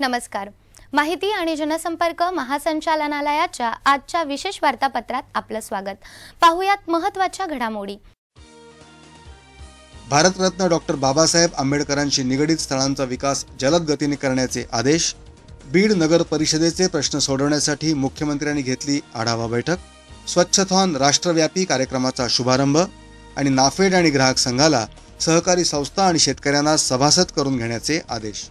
नमस्कार. माहिती आणि जनसंपर्क महासंचालनालयाच्या आजच्या विशेष वार्तापत्रात आपलं स्वागत. पाहुयात महत्त्वाच्या घडामोडी. भारतरत्न डॉक्टर बाबासाहेब आंबेडकरांशी निगडीत स्थळांचा विकास जलद गतीने करण्याचे आदेश बीड नगर परिषदेचे प्रश्न सोडवण्यासाठी मुख्यमंत्र्यांनी घेतली आढावा बैठक स्वच्छथॉन राष्ट्रव्यापी कार्यक्रमाचा शुभारंभ आणि नाफेड आणि ग्राहक संघाला सहकारी संस्था आणि शेतकऱ्यांना सभासद करून घेण्याचे आदेश.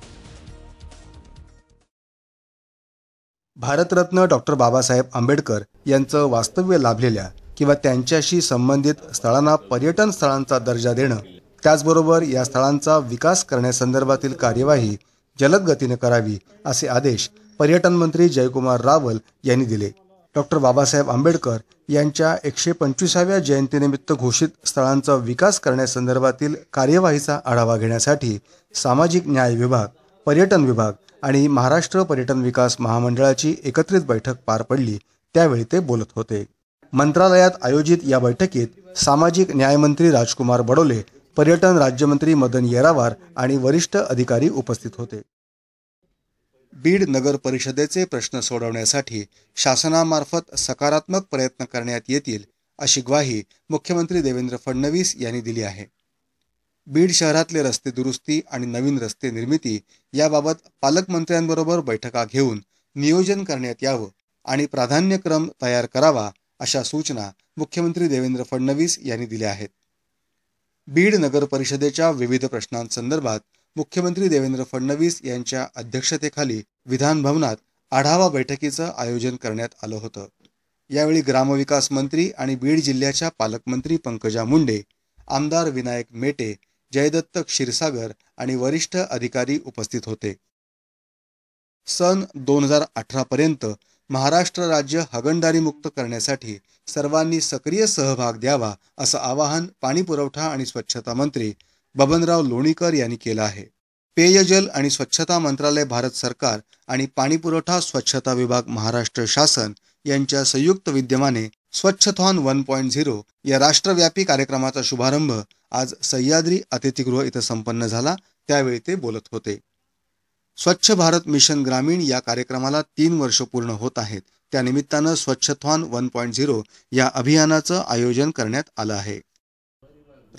भारतरत्न डॉक्टर बाबासाहेब आंबेडकर यांचं वास्तव्य लाभलेल्या किंवा त्यांच्याशी संबंधित स्थळांना पर्यटन स्थळांचा दर्जा देणं त्याचबरोबर या स्थळांचा विकास करण्यासंदर्भातील कार्यवाही जलद गतीने करावी असे आदेश पर्यटन मंत्री जयकुमार रावल यांनी दिले. डॉक्टर बाबासाहेब आंबेडकर यांच्या एकशे पंचवीसाव्या जयंतीनिमित्त घोषित स्थळांचा विकास करण्यासंदर्भातील कार्यवाहीचा आढावा घेण्यासाठी सामाजिक न्याय विभाग पर्यटन विभाग आणि महाराष्ट्र पर्यटन विकास महामंडळाची एकत्रित बैठक पार पडली त्यावेळी ते बोलत होते. मंत्रालयात आयोजित या बैठकीत सामाजिक न्यायमंत्री राजकुमार बडोले पर्यटन राज्यमंत्री मदन येरावार आणि वरिष्ठ अधिकारी उपस्थित होते. बीड नगर परिषदेचे प्रश्न सोडवण्यासाठी शासनामार्फत सकारात्मक प्रयत्न करण्यात येतील अशी ग्वाही मुख्यमंत्री देवेंद्र फडणवीस यांनी दिली आहे. बीड शहरातले रस्ते दुरुस्ती आणि नवीन रस्ते निर्मिती याबाबत पालकमंत्र्यांबरोबर बैठका घेऊन नियोजन करण्यात यावं आणि प्राधान्यक्रम तयार करावा अशा सूचना मुख्यमंत्री देवेंद्र फडणवीस यांनी दिल्या आहेत. बीड नगर परिषदेच्या विविध प्रश्नांसंदर्भात मुख्यमंत्री देवेंद्र फडणवीस यांच्या अध्यक्षतेखाली विधान भवनात आढावा बैठकीचं आयोजन करण्यात आलं होतं. यावेळी ग्रामविकास मंत्री आणि बीड जिल्ह्याच्या पालकमंत्री पंकजा मुंडे आमदार विनायक मेटे जयदत्त क्षीरसागर आणि वरिष्ठ अधिकारी उपस्थित होते. सन दोन हजार अठरापर्यंत महाराष्ट्र राज्य हगणदारी मुक्त करण्यासाठी सर्वांनी सक्रिय सहभाग द्यावा असं आवाहन पाणी पुरवठा आणि स्वच्छता मंत्री बबनराव लोणीकर यांनी केलं आहे. पेयजल आणि स्वच्छता मंत्रालय भारत सरकार आणि पाणी पुरवठा स्वच्छता विभाग महाराष्ट्र शासन यांच्या संयुक्त विद्यमाने स्वच्छथॉन वन पॉईंट झिरो या राष्ट्रव्यापी कार्यक्रमाचा शुभारंभ आज सह्याद्री अतिथीगृह इथं संपन्न झाला. त्यावेळी ते बोलत होते. स्वच्छ भारत मिशन ग्रामीण या कार्यक्रमाला तीन वर्ष पूर्ण होत आहेत. त्यानिमित्तानं स्वच्छथॉन वन पॉईंट झिरो या अभियानाचं आयोजन करण्यात आलं आहे.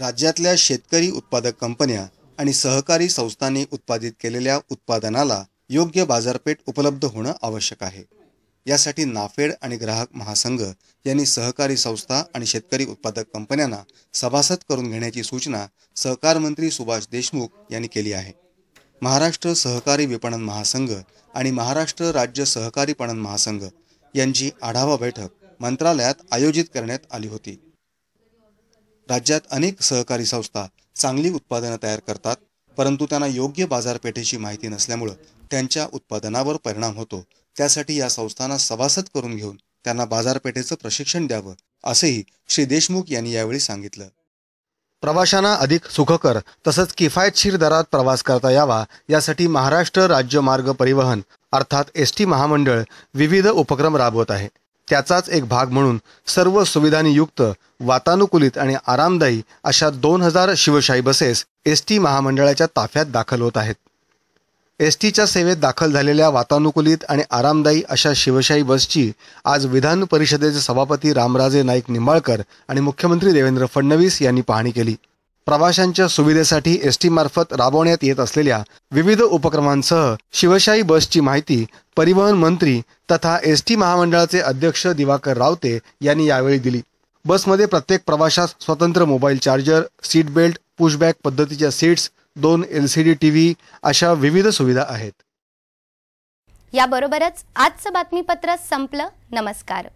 राज्यातल्या शेतकरी उत्पादक कंपन्या आणि सहकारी संस्थांनी उत्पादित केलेल्या उत्पादनाला योग्य बाजारपेठ उपलब्ध होणं आवश्यक आहे. यासाठी नाफेड आणि ग्राहक महासंघ यांनी सहकारी संस्था आणि शेतकरी उत्पादक कंपन्यांना सभासद करून घेण्याची सूचना सहकार मंत्री सुभाष देशमुख यांनी केली आहे. महाराष्ट्र सहकारी विपणन महासंघ आणि महाराष्ट्र राज्य सहकारी पणन महासंघ यांची आढावा बैठक मंत्रालयात आयोजित करण्यात आली होती. राज्यात अनेक सहकारी संस्था चांगली उत्पादनं तयार करतात परंतु त्यांना योग्य बाजारपेठेची माहिती नसल्यामुळं त्यांच्या उत्पादनावर परिणाम होतो. त्यासाठी या संस्थांना सभासद करून घेऊन त्यांना बाजारपेठेचं प्रशिक्षण द्यावं असेही श्री देशमुख यांनी यावेळी सांगितलं. प्रवाशांना अधिक सुखकर तसंच किफायतशीर दरात प्रवास करता यावा यासाठी महाराष्ट्र राज्य मार्ग परिवहन अर्थात एस टी महामंडळ विविध उपक्रम राबवत आहे. त्याचाच एक भाग म्हणून सर्व सुविधांनी युक्त वातानुकूलित आणि आरामदायी अशा दोन हजार शिवशाही बसेस एस टी महामंडळाच्या ताफ्यात दाखल होत आहेत. एस टीच्या सेवेत दाखल झालेल्या वातानुकूलित आणि आरामदायी अशा शिवशाही बसची आज विधान परिषदेचे सभापती रामराजे नाईक निंबाळकर आणि मुख्यमंत्री देवेंद्र फडणवीस यांनी पाहणी केली. प्रवाशांच्या सुविधेसाठी एस टी मार्फत राबवण्यात येत असलेल्या विविध उपक्रमांसह शिवशाही बसची माहिती परिवहन मंत्री तथा एस टी महामंडळाचे अध्यक्ष दिवाकर रावते यांनी यावेळी दिली. बसमध्ये प्रत्येक प्रवाशास स्वतंत्र mobile charger seat belt pushback पद्धतीच्या सीट्स दोन L C D T V अशा विविध सुविधा आहेत. याबरोबरच आजचं बातमीपत्र संपलं. नमस्कार.